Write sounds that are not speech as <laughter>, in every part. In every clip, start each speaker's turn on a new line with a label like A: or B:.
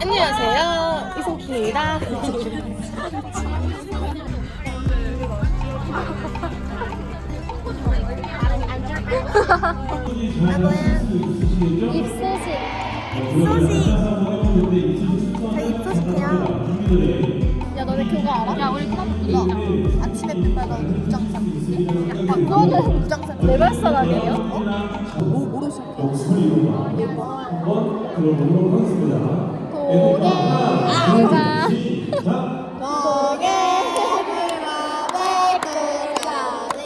A: 안녕하세요. 이송키입니다.
B: 입소식.
C: 저 입소식해요.
B: 야, 너네 그거 알아? 야, 우리
C: 이거 아침에 맨발던 무장상.
B: 약간 그거는
C: 무장 상.
B: 내발산 아니에요?
C: 오 모르시.
B: 고개가
C: 고개 들어 발끝까지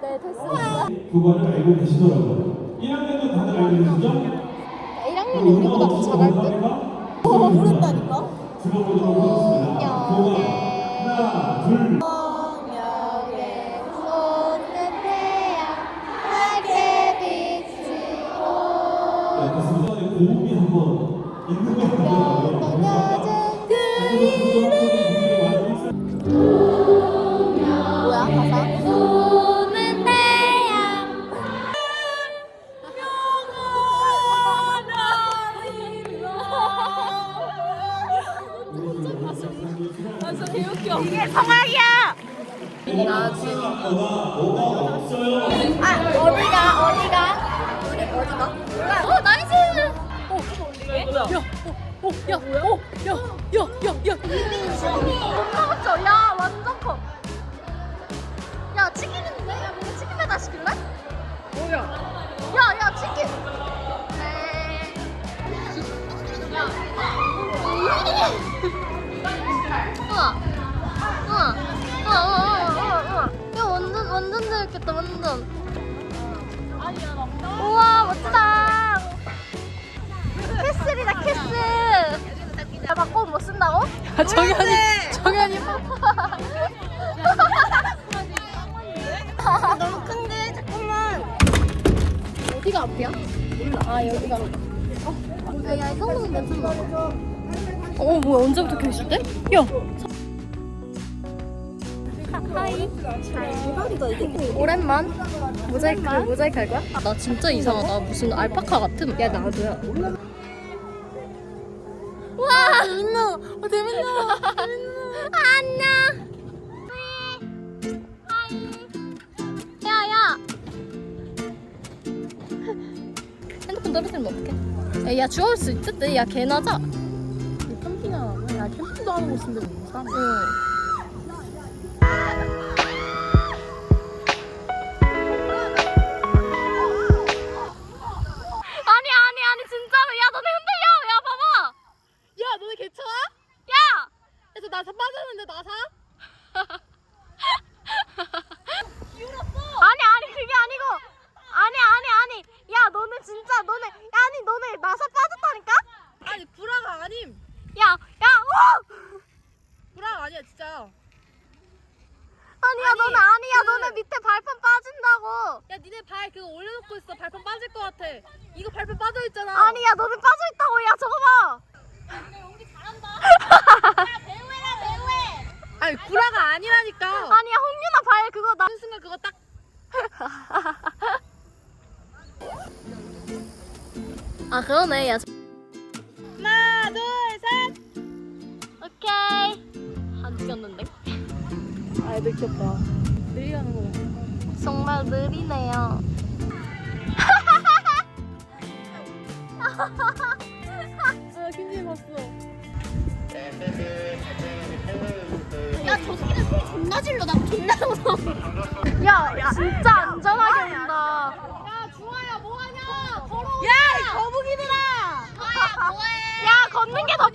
B: 네, 됐습니다.
D: 그거를 알고 계시더라고요. 1학년도 다들 알고 계시죠?
B: 1학년이 우리보다 더 잘할 듯? 아 어디가 어디가 우리 어디가 어 나이스 어못 먹었죠? 야 완전 커. 야 치킨인데? 야 치킨 배달 시킬래? 뭐야? 야야 치킨. 네. 야. <laughs> 우와. 재밌겠다 완전. 우와 멋지다. 캐슬이다 캐슬. 야 바꿔 못 쓴다고?
A: 정현이, 정현이.
C: 너무 큰데 잠깐만.
B: 어디가 앞이야? 아 여기가. 어? 야, 야, 이 정도면 괜찮나 봐.
A: 어, 뭐야, 언제부터 교실대? 야,
B: 하이.
C: 대박이다 이게.
B: 오랜만. 모자이크 모자이크 할 거야? 나 진짜 이상하다. 무슨 알파카 같음. 야 나도야. 와. 재밌노. 어, 재밌노. 안녕. 야야. 핸드폰 떨어뜨리면 어떡해? 야, 야 주워올 수 듯. 야 개나자.
A: 캠핑이야. 야, 캠핑도 하는 곳인데 뭐 사람.
B: 응. 아니야 아니, 너네 아니야
A: 그-
B: 너네 밑에 발판 빠진다고
A: 야, 니네 발 그거 올려놓고 있어. 발판 빠질 것 같아. 이거 발판 빠져있잖아.
B: 아니야 너네 빠져 있다고 야 저거 봐
A: 아니, 구라가 아니라니까.
B: 아니야 홍윤아 발 그거 나
A: 순간 그거 딱.
B: 아 그러네 야
A: 하나, 둘, 셋.
B: 오케이 안 찍었는데
A: 아, 애들 귀엽다. 느리 하는 거.
B: 정말 느리네요
A: 아, 김진이 봤어.
C: 야 저 새끼들 소리 존나 질러 나 존나 무서워.
B: 야, 야 진짜 안전하게 온다
C: 야 중아야 뭐하냐? 걸어오자.
A: 야, 이 거북이들아!
C: 중아야 뭐해?
B: 야 걷는 게 더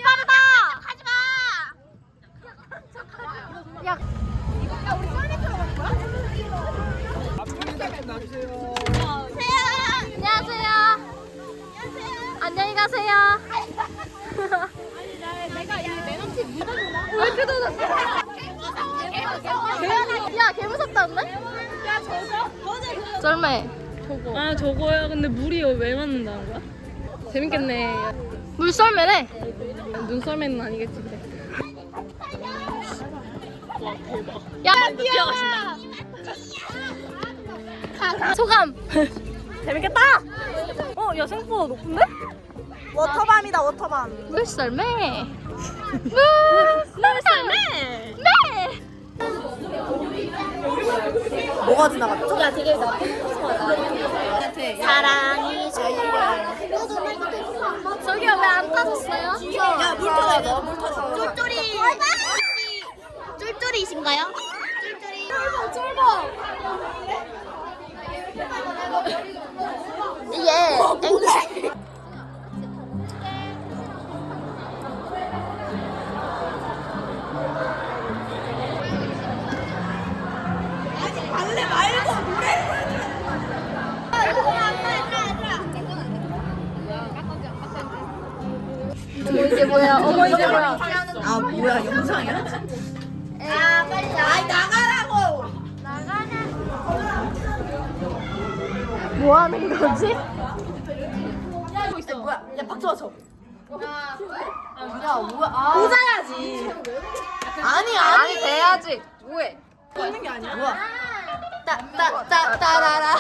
B: 안녕히 가세요
C: 아니 나 내가 이내 남친 믿어주나?
B: 왜 이렇게 젖었어? 야, 개 무섭다는데?
C: 야 저거 맞아
B: 썰매.
A: 아 저거야 근데 물이 왜 맞는다는 거야? 재밌겠네
B: 물썰매래.
A: 눈썰매는 아니겠지 근데.
B: 야, 귀여워. 소감. <laughs>
A: 재밌겠다! 어? 야 생각보다 높은데?
C: 워터밤이다 워터밤
B: 물썰매. 물썰매. 네.
C: 뭐가 지나갔죠? 야 되게 나 사랑이 제일
B: 저기요 왜안 타셨어요?
C: 야물 터져 이거 물 터져 쫄쫄이 쫄쫄이신가요? 쫄쫄이 쫄보 쫄보
B: 뭐 하는 거지?
C: 뭐야? 야 박수 맞춰. 야 뭐야? 아. 꽂아야지. 아니
B: 아니. 돼야지. 뭐해?
C: 뭐야? 따따따 따라라.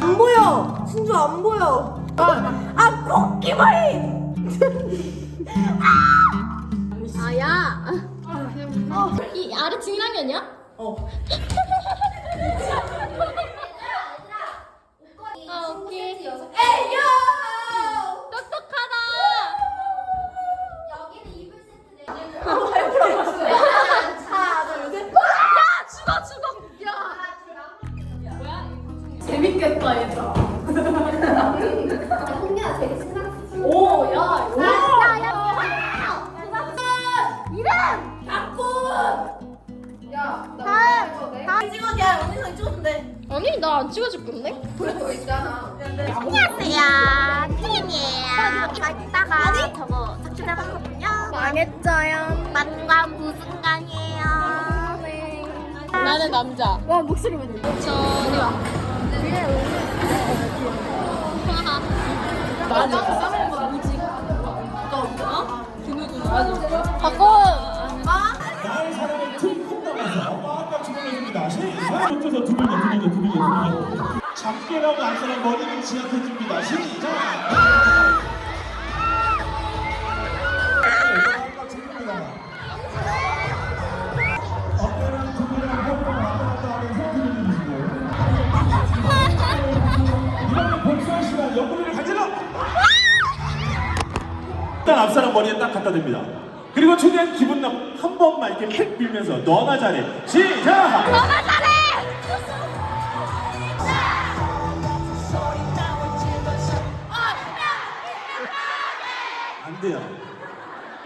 C: 안 보여. 신주 안 보여 아 코끼마이
B: 아야. 이 아래 진라면이야?
C: 어 <laughs> 찍어야 언니상 찍었는데
B: 아니 나 안 찍어줄 건데?
C: 안녕하세요. 팀이에요. 이따가 저거 삭제해봤거든요.
B: 망했죠요.
C: 만관 부순간이에요?
A: 나는 남자.
B: 와 목소리 왜 들려? 전혀. 바꿔.
D: 나의 사랑을 툭툭 담아서 마음과 주문해줍니다. 시작! 쫓아서 두 분이요, 두 분이요, 두 분이요, 두 분이요. 작게 나온 안 사람 머리를 지압해줍니다. 시작! 일단 앞사람 머리에 딱 갖다 댑니다. 그리고 최대한 기분 나 한 번만 이렇게 팩 빌면서 너나 잘해. 시작!
B: 너가 잘해.
D: 안 돼요.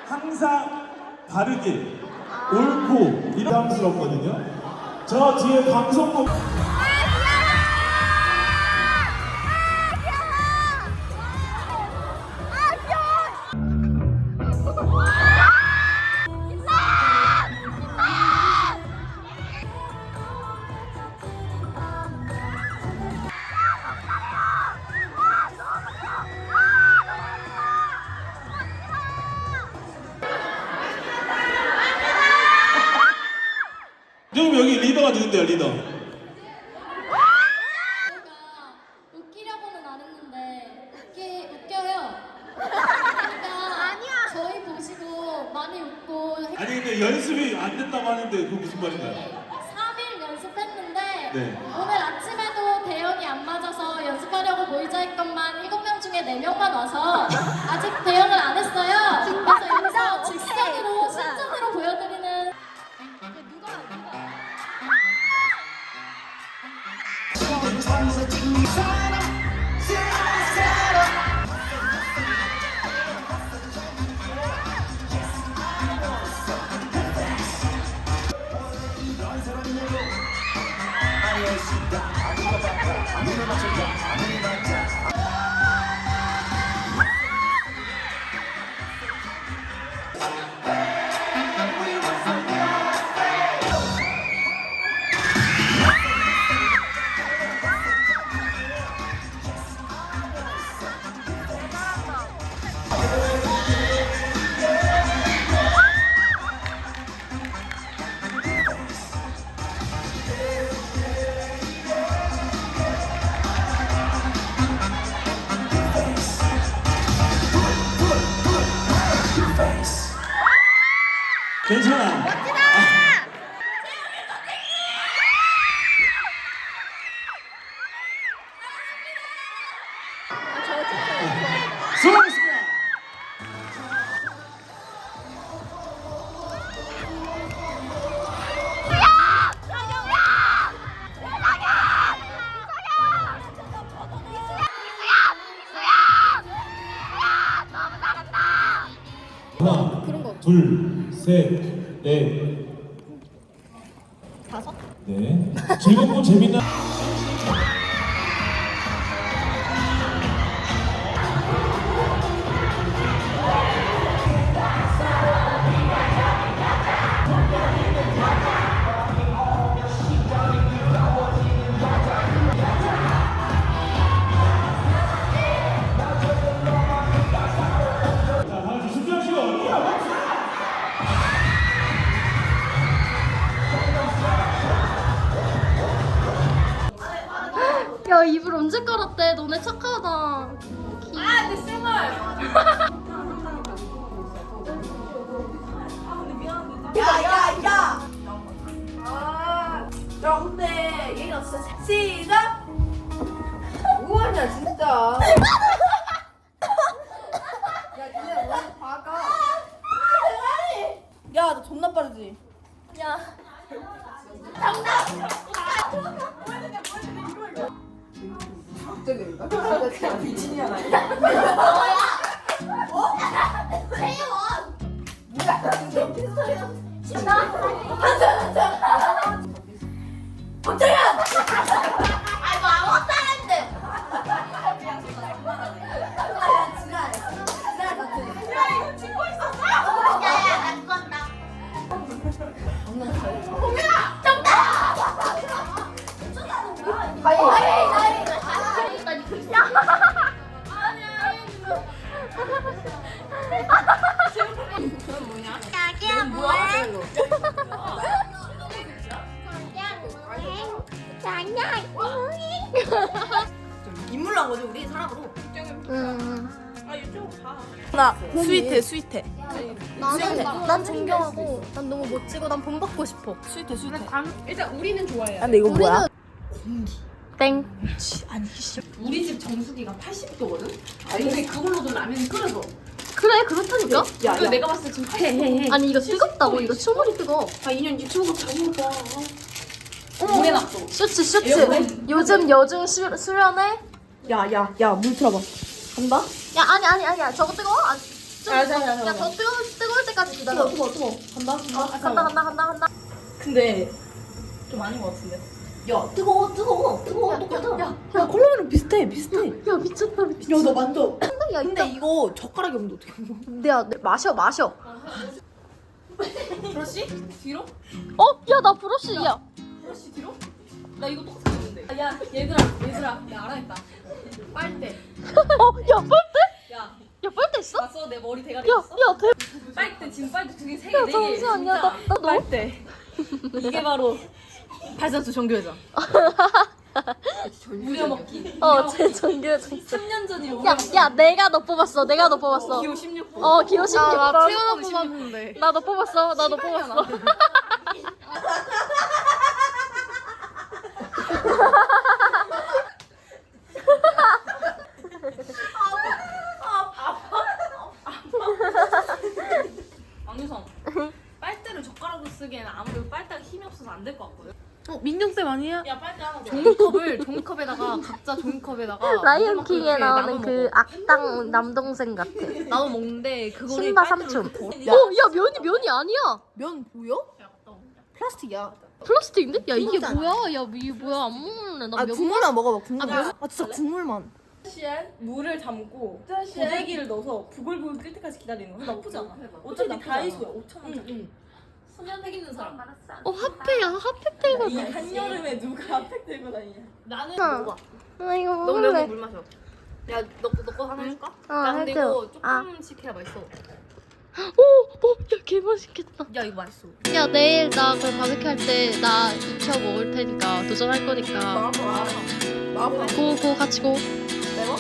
D: 항상 바르게 옳고 이담스럽거든요. 저 뒤에 방송국 근데 연습이 안 됐다고 하는데 그거 무슨 말인가요?
B: 3일 연습했는데
D: 네.
B: 오늘 아침에도 대형이 안 맞아서 연습하려고 모이자 했건만 7명 중에 4명만 와서 아직 대형을 안 했어요.
D: 셋, 넷, 다섯. 네. 즐겁고 재밌는.
C: 인물로 나 스윗해 스윗해.
B: 나는 난 존경하고 난 너무 멋지고 난 본받고 싶어.
C: 스윗해 스윗해.
A: 일단 우리는 좋아해요.
C: 근데 이거 뭐야?
B: 땡.
A: 우리 집 정수기가 80도거든? 근데 그걸로도 라면을 끓여서.
B: 그래 그렇다니까.
C: 야, 야.
A: 내가 봤을 때 지금 해해해.
B: 아니 이거 뜨겁다고 이거 충분히 뜨거.
A: 아, 2년 유튜브 잘못 봐. 물에 놨어.
B: 슈츠 슈츠.
A: 에어컨.
B: 요즘 여중 수, 수련회.
C: 야, 야, 야, 물 틀어봐. 간다?
B: 야 아니 아니 아니야 저거 뜨거워? 아, 좀,
C: 아, 잠깐, 잠깐,
B: 야더 뜨거울 뜨거울 때까지 기다려.
C: 뜨거, 뜨거. 간다?
B: 아, 간다 간다 간다 간다.
C: 근데 좀 아닌 것 같은데. 야, 뜨거워, 뜨거워, 뜨거워, 똑같아.
B: 야,
C: 야, 콜라면은 비슷해, 비슷해.
B: 야 미쳤다 미쳤다.
C: 야, 너 만져.
B: 야
C: 근데
B: 이따.
C: 이거 젓가락이 없는데 어떻게 먹어?
B: 야 내- 마셔 마셔.
A: 브러쉬? 뒤로?
B: 어? 야 나 브러쉬 야.
A: 브러쉬 뒤로? 나 이거 똑같이 했는데. 야, 얘들아, 얘들아. 나 알아냈다. 빨대. <laughs>
B: 어? 야 빨대?
A: 야,
B: 야 빨대 있어?
A: 봤어? 내 머리 대가리
B: 야,
A: 있어?
B: 야, 대...
A: 빨대, 지금 빨대 두 개, 세 개,
B: 야,
A: 네 개.
B: 잠시만, 야, 나, 나 너무.
C: 빨대. 이게 바로 발산수 정교회장.
A: 우려 먹기.
B: 어, 제 중.
A: 3년 전이라고.
B: 야, 야, 내가 너 뽑았어. 내가 너 뽑았어.
A: 기호 16번.
B: 어, 기호 16번.
A: 태어나 뽑았는데.
B: 나 너 뽑았어. 나 너 뽑았어. <laughs>
A: 왕유성. 빨대를 젓가락으로 쓰기에는 아무래도 빨대가 힘이 없어서 안 될 것 같거든.
C: 어, 민정쌤 아니야?
A: 야 빨대 하나 더. 종이컵을 종이컵에다가 각자 종이컵에다가 <laughs>
B: 라이언 킹에 나오는 그. 악당 남동생 같아.
A: 나도 먹는데 그거를
B: 신바
A: 빨대로
B: 삼촌.
A: 이렇게 덜어.
B: 어, 야, 면이 면이 아니야.
C: 면 보여? 플라스틱이야.
B: 플라스틱인데? 야 이게. 뭐야? 야 이게 뭐야? 안 먹는래. 나아몇
C: 국물만 먹어봐 국물만. 아, 진짜 국물만.
A: 시에 물을 담고 고데기를 넣어서 부글부글 끓 때까지 기다리는 거 나쁘지 않아. 어차피 나 다이소야 5천 원.
B: 소년팩 있는 사람. 어 핫팩이야 핫팩 들고.
A: 이 한여름에 누가 핫팩 들고 다니냐?
B: 나는
C: 먹어봐.
B: 나 이거
C: 너
B: 먹을래.
C: 여기 물 마셔. 야, 너, 너거 하나 해줄까?
B: 어,
C: 야, 근데
B: 해줘.
C: 이거
B: 아.
C: 조금씩 해야 맛있어.
B: 오, 오, 야, 개 맛있겠다.
C: 야, 이거 맛있어.
B: 야, 내일 나그 바베큐 할 때 나 익혀 먹을 테니까 도전할 거니까.
C: 마블. 마블.
B: 고, 고, 같이 고.
C: 매워?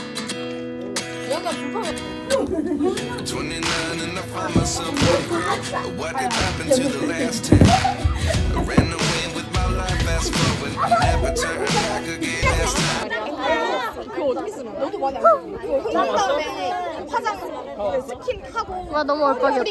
C: 약간 불편해.
E: 29 and I find myself wondering what did happen to the last 10. I ran away with my life, fast forward, never turn back again. As time
C: 그거 어떻게 쓰는 거야? 너도 많이 안 쓰지? 그거 화장 스킨 하고
B: 와, 너무 얼빡이었다.